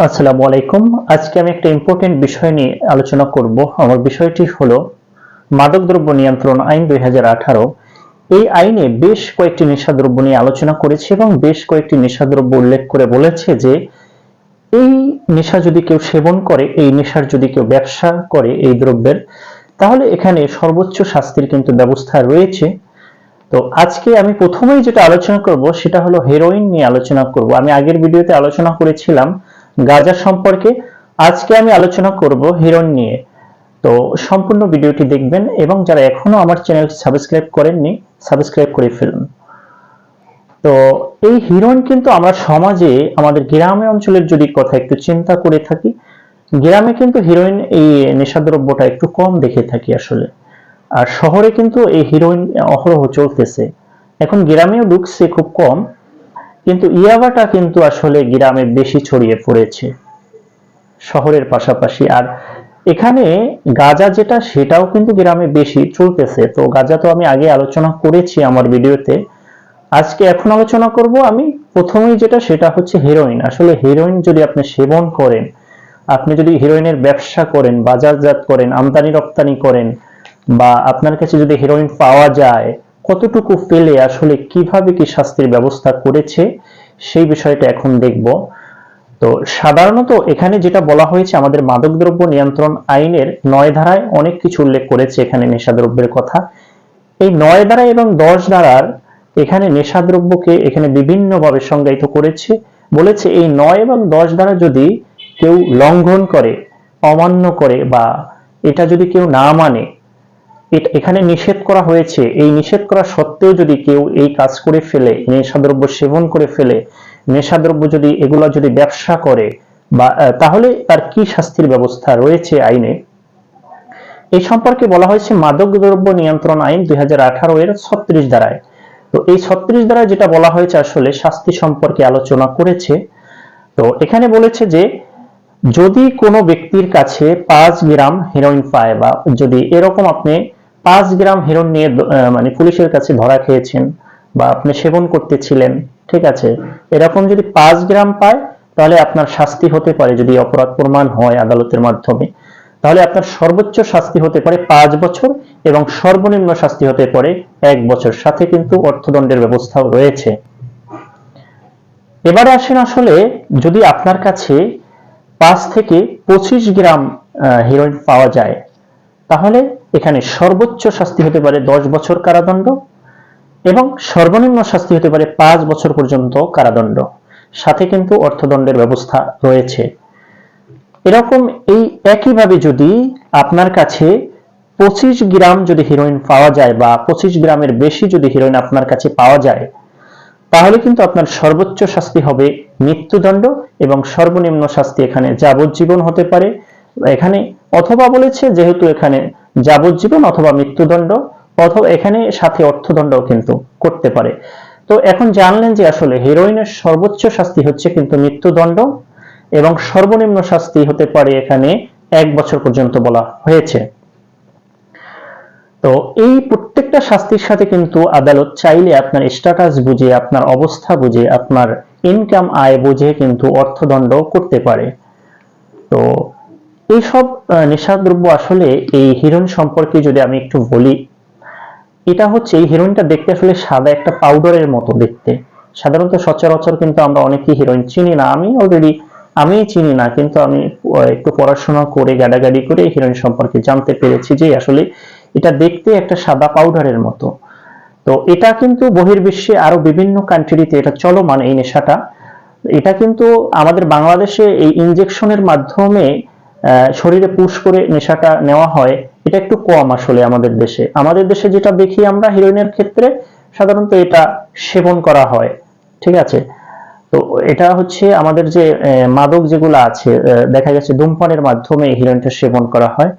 আসসালামু আলাইকুম। আজকে আমি একটা ইম্পর্টেন্ট বিষয় নিয়ে আলোচনা করব। আমার বিষয়টি হলো মাদকদ্রব্য নিয়ন্ত্রণ আইন দুই হাজার আঠারো। এই আইনে বেশ কয়েকটি নেশাদ্রব্য নিয়ে আলোচনা করেছে এবং বেশ কয়েকটি নেশাদ্রব্য উল্লেখ করে বলেছে যে এই নেশা যদি কেউ সেবন করে, এই নেশার যদি কেউ ব্যবসা করে এই দ্রব্যের, তাহলে এখানে সর্বোচ্চ শাস্তির কিন্তু ব্যবস্থা রয়েছে। তো আজকে আমি প্রথমেই যেটা আলোচনা করব, সেটা হলো হেরোইন নিয়ে আলোচনা করব। আমি আগের ভিডিওতে আলোচনা করেছিলাম গাঁজা সম্পর্কে আজকে আমি আলোচনা করব হিরোইন নিয়ে। তো সম্পূর্ণ ভিডিওটি দেখবেন এবং যারা এখনও আমার চ্যানেল সাবস্ক্রাইব করেননি, সাবস্ক্রাইব করে ফেলুন। তো এই হিরোইন কিন্তু আমরা সমাজে, আমাদের গ্রামে অঞ্চলের যদি কথা একটু চিন্তা করে থাকি, গ্রামে কিন্তু হিরোইন এই নেশাদ্রব্যটা একটু কম দেখে থাকি আসলে। আর শহরে কিন্তু এই হিরোইন অহরহ চলতেছে। এখন গ্রামেও ঢুকছে খুব কম। কিন্তু ইয়াবাটা কিন্তু আসলে গ্রামে বেশি ছড়িয়ে পড়েছে। শহরের পাশাপাশি আর এখানে গাজা যেটা, সেটাও কিন্তু গ্রামে বেশি চলতেছে। তো গাজা তো আমি আগে আলোচনা করেছি আমার ভিডিওতে। আজকে এখন আলোচনা করব আমি প্রথমেই যেটা, সেটা হচ্ছে হিরোইন আসলে হিরোইন যদি আপনি সেবন করেন, আপনি যদি হিরোইনের ব্যবসা করেন, বাজারজাত করেন আমদানি রপ্তানি করেন, বা আপনার কাছে যদি হিরোইন পাওয়া যায় কতটুকু পেলে আসলে কীভাবে কি শাস্তির ব্যবস্থা করেছে, সেই বিষয়টা এখন দেখব। তো সাধারণত এখানে যেটা বলা হয়েছে, আমাদের মাদকদ্রব্য নিয়ন্ত্রণ আইনের নয় ধারায় অনেক কিছু উল্লেখ করেছে এখানে নেশাদ্রব্যের কথা। এই নয় ধারা এবং দশ ধারার এখানে নেশাদ্রব্যকে এখানে বিভিন্নভাবে সংজ্ঞায়িত করেছে। বলেছে এই নয় এবং দশ ধারা যদি কেউ লঙ্ঘন করে, অমান্য করে বা এটা যদি কেউ না মানে এখানে নিষেধ করা হয়েছে। এই নিষেধ করা সত্ত্বেও যদি কেউ এই কাজ করে ফেলে নেশাদ্রব্য সেবন করে ফেলে নেশাদ্রব্য যদি এগুলো যদি ব্যবসা করে বা তাহলে তার কি শাস্তির ব্যবস্থা রয়েছে আইনে? এই সম্পর্কে বলা হয়েছে মাদক দ্রব্য নিয়ন্ত্রণ আইন দুই হাজার আঠারো এর ছত্রিশ ধারায়। তো এই ছত্রিশ ধারায় যেটা বলা হয়েছে আসলে শাস্তি সম্পর্কে আলোচনা করেছে। তো এখানে বলেছে যে, যদি কোনো ব্যক্তির কাছে পাঁচ গ্রাম হেরোইন পায় বা যদি এরকম আপনি পাঁচ গ্রাম হেরোইন নিয়ে মানে পুলিশের কাছে ধরা খেয়েছেন বা আপনি সেবন করতেছিলেন, ঠিক আছে? এরকম যদি পাঁচ গ্রাম পায়, তাহলে আপনার শাস্তি হতে পারে যদি অপরাধ প্রমাণ হয় আদালতের মাধ্যমে। তাহলে আপনার সর্বোচ্চ শাস্তি হতে পারে পাঁচ বছর এবং সর্বনিম্ন শাস্তি হতে পারে এক বছর। সাথে কিন্তু অর্থদণ্ডের ব্যবস্থাও রয়েছে। এবারে আসেন আসলে যদি আপনার কাছে পাঁচ থেকে পঁচিশ গ্রাম হিরোইন পাওয়া যায়, তাহলে এখানে সর্বোচ্চ শাস্তি হতে পারে দশ বছর কারাদণ্ড এবং সর্বনিম্ন শাস্তি হতে পারে পাঁচ বছর পর্যন্ত কারাদণ্ড। সাথে কিন্তু অর্থদণ্ডের ব্যবস্থা রয়েছে। এরকম এই একইভাবে যদি আপনার কাছে পঁচিশ গ্রাম যদি হিরোইন পাওয়া যায় বা পঁচিশ গ্রামের বেশি যদি হিরোইন আপনার কাছে পাওয়া যায়, তাহলে কিন্তু আপনার সর্বোচ্চ শাস্তি হবে মৃত্যুদণ্ড এবং সর্বনিম্ন শাস্তি এখানে যাবজ্জীবন হতে পারে। এখানে অথবা বলেছে যেহেতু এখানে যাবজ্জীবন অথবা মৃত্যুদণ্ড, অথবা এখানে সাথে অর্থদণ্ড কিন্তু করতে পারে। তো এখন জানলেন যে আসলে হিরোইনের সর্বোচ্চ শাস্তি হচ্ছে কিন্তু মৃত্যুদণ্ড এবং সর্বনিম্ন শাস্তি হতে পারে এখানে এক বছর পর্যন্ত বলা হয়েছে। তো এই প্রত্যেকটা শাস্তির সাথে কিন্তু আদালত চাইলে আপনার স্ট্যাটাস বুঝে, আপনার অবস্থা বুঝে, আপনার ইনকাম আয় বুঝে কিন্তু অর্থদণ্ড করতে পারে। তো এইসব নেশাদ্রব্য আসলে এই হিরোইন সম্পর্কে যদি আমি একটু বলি, এটা হচ্ছে এই হিরোইনটা দেখতে আসলে সাদা একটা পাউডারের মতো দেখতে। সাধারণত সচরাচর কিন্তু আমরা অনেকেই হিরোইন চিনি না। আমি অলরেডি আমি চিনি না, কিন্তু আমি একটু পড়াশোনা করে গাডাগাডি করে হিরোইন সম্পর্কে জানতে পেরেছি যে আসলে এটা দেখতে একটা সাদা পাউডারের মতো। তো এটা কিন্তু বহির্বিশ্বে আরও বিভিন্ন কান্ট্রিতে এটা চলমান এই নেশাটা। এটা কিন্তু আমাদের বাংলাদেশে এই ইনজেকশনের মাধ্যমে শরীরে পুশ করে নেশাটা নেওয়া হয়, এটা একটু কম আসলে আমাদের দেশে। আমাদের দেশে যেটা দেখি আমরা হিরোইনের ক্ষেত্রে, সাধারণত এটা সেবন করা হয়, ঠিক আছে? তো এটা হচ্ছে আমাদের যে মাদক যেগুলো আছে দেখা গেছে ধূমপানের মাধ্যমে হিরোইনটা সেবন করা হয়।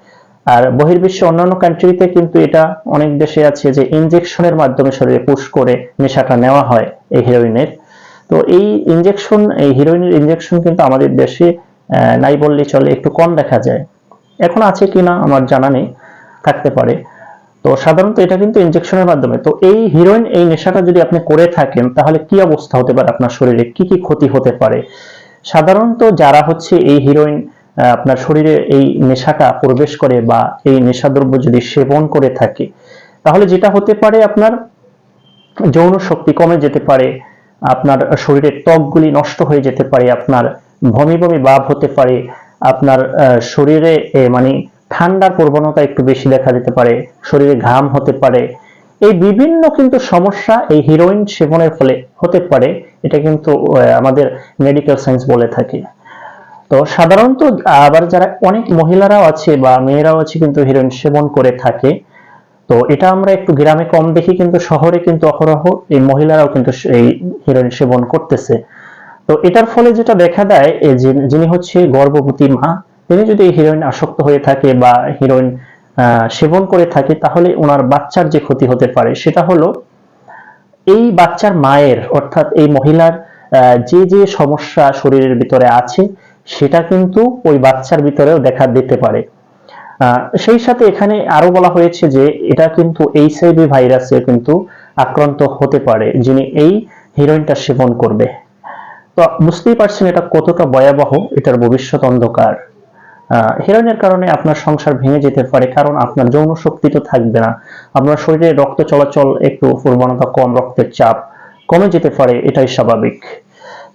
আর বহির্বিশ্বে অন্যান্য কান্ট্রিতে কিন্তু এটা অনেক দেশে আছে যে ইনজেকশনের মাধ্যমে শরীরে পুশ করে নেশাটা নেওয়া হয় এই হিরোইনের তো এই ইনজেকশন এই হিরোইনের ইনজেকশন কিন্তু আমাদের দেশে নাই বললে চলে, একটু কম দেখা যায়। এখন আছে কিনা আমার জানা নেই, থাকতে পারে। তো সাধারণত এটা কিন্তু ইনজেকশনের মাধ্যমে। তো এই হিরোইন এই নেশাটা যদি আপনি করে থাকেন, তাহলে কি অবস্থা হতে পারে আপনার শরীরে? কি কি ক্ষতি হতে পারে? সাধারণত যারা হচ্ছে এই হিরোইন আপনার শরীরে এই নেশাটা প্রবেশ করে বা এই নেশাদ্রব্য যদি সেবন করে থাকে, তাহলে যেটা হতে পারে আপনার যৌন শক্তি কমে যেতে পারে, আপনার শরীরের ত্বকগুলি নষ্ট হয়ে যেতে পারে, আপনার বমি বমি ভাব হতে পারে, আপনার শরীরে মানে ঠান্ডার প্রবণতা একটু বেশি দেখা যেতে পারে, শরীরে ঘাম হতে পারে। এই বিভিন্ন কিন্তু সমস্যা এই হিরোইন সেবনের ফলে হতে পারে, এটা কিন্তু আমাদের মেডিকেল সায়েন্স বলে থাকে। তো সাধারণত আবার যারা অনেক মহিলারাও আছে বা মেয়েরাও আছে কিন্তু হিরোইন সেবন করে থাকে, তো এটা আমরা একটু গ্রামে কম দেখি কিন্তু শহরে কিন্তু অহরহ এই মহিলারাও কিন্তু এই হিরোইন সেবন করতেছে। তো এটার ফলে যেটা দেখা দেয় যিনি হচ্ছে গর্ভবতী মা, তিনি যদি হিরোইন আসক্ত হয়ে থাকে বা হিরোইন সেবন করে থাকে, তাহলে ওনার বাচ্চার যে ক্ষতি হতে পারে, সেটা হলো এই বাচ্চার মায়ের, অর্থাৎ এই মহিলার যে যে সমস্যা শরীরের ভিতরে আছে, সেটা কিন্তু ওই বাচ্চার ভিতরেও দেখা দিতে পারে। সেই সাথে এখানে আরও বলা হয়েছে যে, এটা কিন্তু এইচআইভি ভাইরাসে কিন্তু আক্রান্ত হতে পারে, যিনি এই হিরোইনটা সেবন করবে। তো বুঝতেই পারছেন এটা কতটা ভয়াবহ, এটার ভবিষ্যৎ অন্ধকার। হেরোইনের কারণে আপনার সংসার ভেঙে যেতে পারে, কারণ আপনার যৌন শক্তি তো থাকবে না। আপনার শরীরে রক্ত চলাচল একটু প্রবণতা কম, রক্তের চাপ কমে যেতে পারে, এটাই স্বাভাবিক।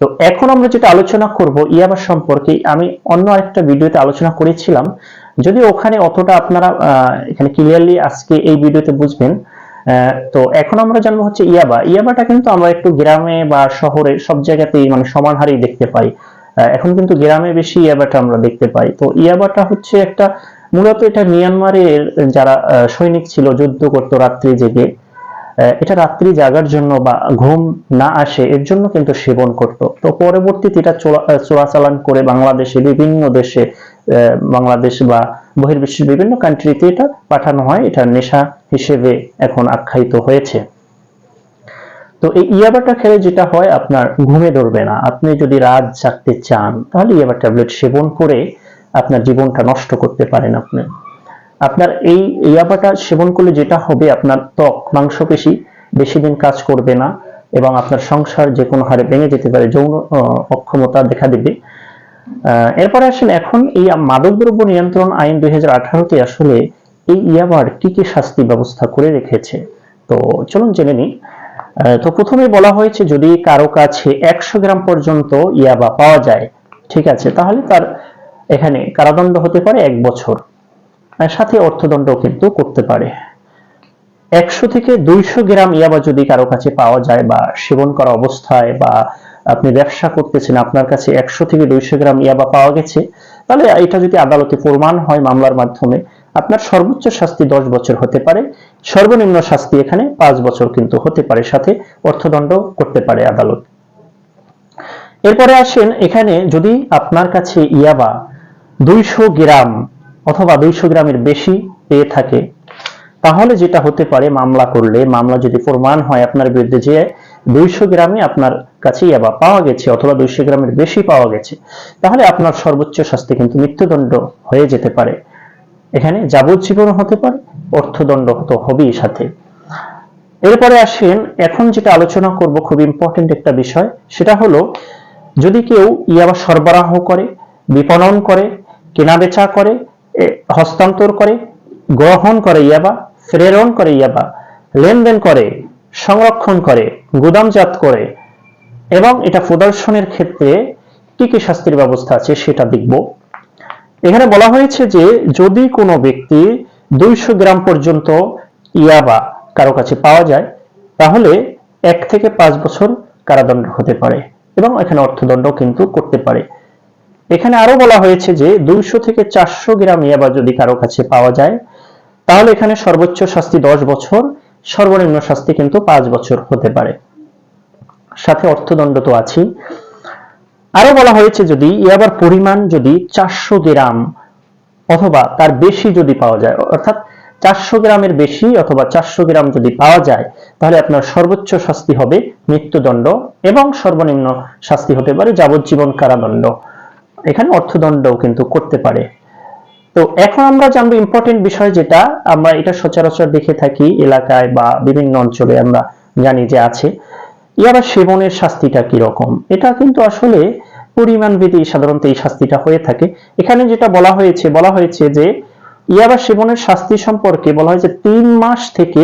তো এখন আমরা যেটা আলোচনা করব, ইয়াবা সম্পর্কে, আমি অন্য আরেকটা ভিডিওতে আলোচনা করেছিলাম। যদি ওখানে অতটা আপনারা এখানে ক্লিয়ারলি আজকে এই ভিডিওতে বুঝবেন তো এখন আমরা জানব হচ্ছে ইয়াবা। ইয়াবাটা কিন্তু আমরা একটু গ্রামে বা শহরে সব জায়গাতেই মানে সমান হারেই দেখতে পাই। এখন কিন্তু গ্রামে বেশি ইয়াবাটা আমরা দেখতে পাই। তো ইয়াবাটা হচ্ছে একটা, মূলত এটা মিয়ানমারের যারা সৈনিক ছিল, যুদ্ধ করতো রাত্রি জেগে। এটা রাত্রি জাগার জন্য বা ঘুম না আসে, এর জন্য কিন্তু সেবন করত। তো পরবর্তীতে এটা চোরাচালান করে বাংলাদেশে, বিভিন্ন দেশে বাংলাদেশ বা বহির্বিশ্বের বিভিন্ন কান্ট্রিতে এটা পাঠানো হয়, এটা নেশা হিসেবে এখন আখ্যায়িত হয়েছে। তো এই ইয়াবাটা খেলে যেটা হয়, আপনার ঘুমে ধরবে না। আপনি যদি রাত জাগতে চান, তাহলে ইয়াবা ট্যাবলেট সেবন করে আপনার জীবনটা নষ্ট করতে পারেন আপনি। আপনার এই ইয়াবাটা সেবন করলে যেটা হবে, আপনার ত্বক, মাংসপেশি বেশি দিন কাজ করবে না এবং আপনার সংসার যে কোনো হারে ভেঙে যেতে পারে, যৌন অক্ষমতা দেখা দিবে। এরপরে আসেন এখন এই মাদকদ্রব্য নিয়ন্ত্রণ আইন দুই হাজার আঠারোতে আসলে এই ইয়াবার কি কি শাস্তি ব্যবস্থা করে রেখেছে? তো চলুন জেনে নিই। তো প্রথমে বলা হয়েছে যদি কারও কাছে একশো গ্রাম পর্যন্ত ইয়াবা পাওয়া যায়, ঠিক আছে, তাহলে তার এখানে কারাদণ্ড হতে পারে এক বছর। সাথে অর্থদণ্ডও কিন্তু করতে পারে। একশো থেকে দুইশো গ্রাম ইয়াবা যদি কারও কাছে পাওয়া যায় বা সেবন করা অবস্থায় বা আপনি ব্যবসা করতেছেন, আপনার কাছে একশো থেকে দুইশো গ্রাম ইয়াবা পাওয়া গেছে, তাহলে এটা যদি আদালতে প্রমাণ হয় মামলার মাধ্যমে, আপনার সর্বোচ্চ শাস্তি দশ বছর হতে পারে, সর্বনিম্ন শাস্তি এখানে পাঁচ বছর কিন্তু হতে পারে, সাথে অর্থদণ্ড করতে পারে আদালত। এরপরে আসেন, এখানে যদি আপনার কাছে ইয়াবা দুইশো গ্রাম অথবা দুইশো গ্রামের বেশি পেয়ে থাকে, তাহলে যেটা হতে পারে, মামলা করলে, মামলা যদি প্রমাণ হয় আপনার বিরুদ্ধে যে দুইশো গ্রামে আপনার কাছে ইয়াবা পাওয়া গেছে, অথবা দুইশো গ্রামের বেশি পাওয়া গেছে। তাহলে আপনার সর্বোচ্চ শাস্তি কিন্তু মৃত্যুদণ্ড হয়ে যেতে পারে। এখানে যাবজ্জীবন হতে পারে, অর্থদণ্ড তো হবেই সাথে। এরপরে আসেন, এখন যেটা আলোচনা করব খুব ইম্পর্টেন্ট একটা বিষয়, সেটা হলো, যদি কেউ ইয়াবা সরবরাহ করে, বিপণন করে, কেনাবেচা করে হস্তান্তর করে, গ্রহণ করে ইয়াবা প্রেরণ করে ইয়াবা লেনদেন করে সংরক্ষণ করে, গুদামজাত করে, এবং এটা প্রদর্শনের ক্ষেত্রে কি কি শাস্তির ব্যবস্থা আছে সেটা দেখব। এখানে বলা হয়েছে যে যদি কোনো ব্যক্তি দুইশো গ্রাম পর্যন্ত ইয়াবা কারও কাছে পাওয়া যায়, তাহলে এক থেকে পাঁচ বছর কারাদণ্ড হতে পারে এবং এখানে অর্থদণ্ড কিন্তু করতে পারে। এখানে আরও বলা হয়েছে যে দুইশো থেকে চারশো গ্রাম ইয়াবা যদি কারও কাছে পাওয়া যায়, তাহলে এখানে সর্বোচ্চ শাস্তি দশ বছর সর্বনিম্ন শাস্তি কিন্তু পাঁচ বছর হতে পারে। সাথে অর্থদণ্ড তো আছেই। আরও বলা হয়েছে যদি ইয়াবার পরিমাণ যদি চারশো গ্রাম অথবা তার বেশি যদি পাওয়া যায়, অর্থাৎ চারশো গ্রামের বেশি অথবা চারশো গ্রাম যদি পাওয়া যায়, তাহলে আপনার সর্বোচ্চ শাস্তি হবে মৃত্যুদণ্ড এবং সর্বনিম্ন শাস্তি হতে পারে যাবজ্জীবন কারাদণ্ড। এখানে অর্থদণ্ডও কিন্তু করতে পারে। তো এখন আমরা জানব ইম্পর্টেন্ট বিষয় যেটা। আমরা এটা সচরাচর দেখে থাকি এলাকায় বা বিভিন্ন অঞ্চলে আমরা জানি যে আছে। ইয়াবা সেবনের শাস্তিটা কি রকম এটা কিন্তু আসলে পরিমাণ ভেদে সাধারণত এই শাস্তিটা হয়ে থাকে। এখানে যেটা বলা হয়েছে বলা হয়েছে যে ইয়াবা সেবনের শাস্তি সম্পর্কে বলা হয়েছে তিন মাস থেকে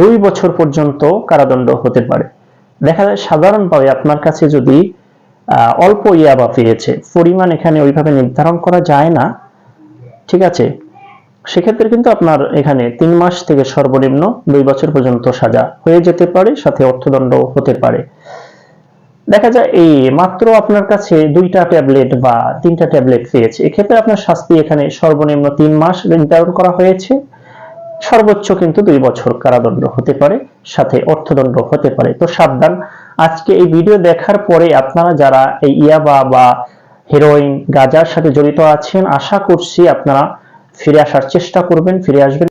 দুই বছর পর্যন্ত কারাদণ্ড হতে পারে। দেখা যায় সাধারণভাবে আপনার কাছে যদি অল্প ইয়াবা পেয়েছে, পরিমাণ এখানে ওইভাবে নির্ধারণ করা যায় না। ঠিক আছে? সেক্ষেত্রে কিন্তু আপনার এখানে তিন মাস থেকে সর্বনিম্ন দুই বছর পর্যন্ত সাজা হয়ে যেতে পারে, সাথে অর্থদণ্ড হতে পারে। দেখা যায় এই মাত্র আপনার কাছে দুইটা ট্যাবলেট বা তিনটা ট্যাবলেট পেয়েছে। এক্ষেত্রে আপনার শাস্তি এখানে সর্বনিম্ন তিন মাস নির্ধারণ করা হয়েছে। সর্বোচ্চ কিন্তু দুই বছর কারাদণ্ড হতে পারে, সাথে অর্থদণ্ড হতে পারে। তো সাবধান, আজকে এই ভিডিও দেখার পরে আপনারা যারা এই ইয়াবা বা হেরোইন গাজার সাথে জড়িত আছেন। আশা করছি আপনারা ফিরে আসার চেষ্টা করবেন ফিরে আসবেন।